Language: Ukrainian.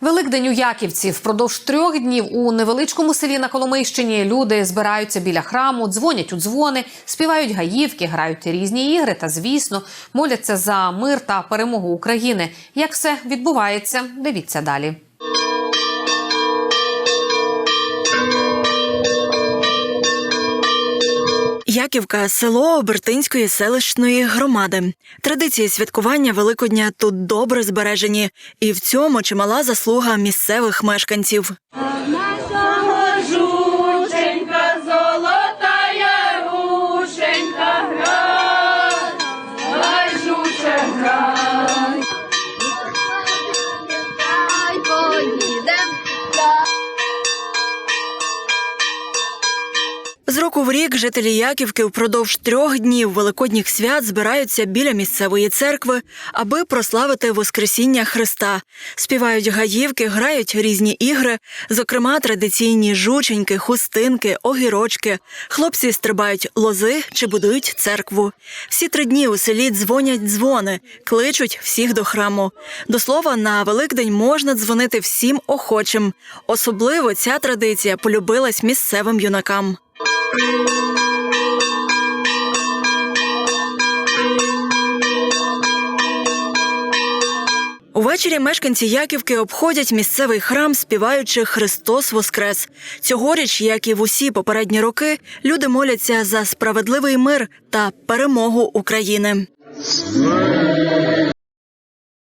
Великдень у Яківці впродовж трьох днів у невеличкому селі на Коломийщині люди збираються біля храму, дзвонять у дзвони, співають гаївки, грають різні ігри та, звісно, моляться за мир та перемогу України. Як все відбувається, дивіться далі. Яківка село Обертинської селищної громади. Традиції святкування Великодня тут добре збережені, і в цьому чимала заслуга місцевих мешканців. З року в рік жителі Яківки впродовж трьох днів великодніх свят збираються біля місцевої церкви, аби прославити Воскресіння Христа. Співають гаївки, грають різні ігри, зокрема традиційні жученьки, хустинки, огірочки. Хлопці стрибають лози чи будують церкву. Всі три дні у селі дзвонять дзвони, кличуть всіх до храму. До слова, на Великдень можна дзвонити всім охочим. Особливо ця традиція полюбилась місцевим юнакам. Увечері мешканці Яківки обходять місцевий храм, співаючи Христос Воскрес. Цьогоріч, як і в усі попередні роки, люди моляться за справедливий мир та перемогу України.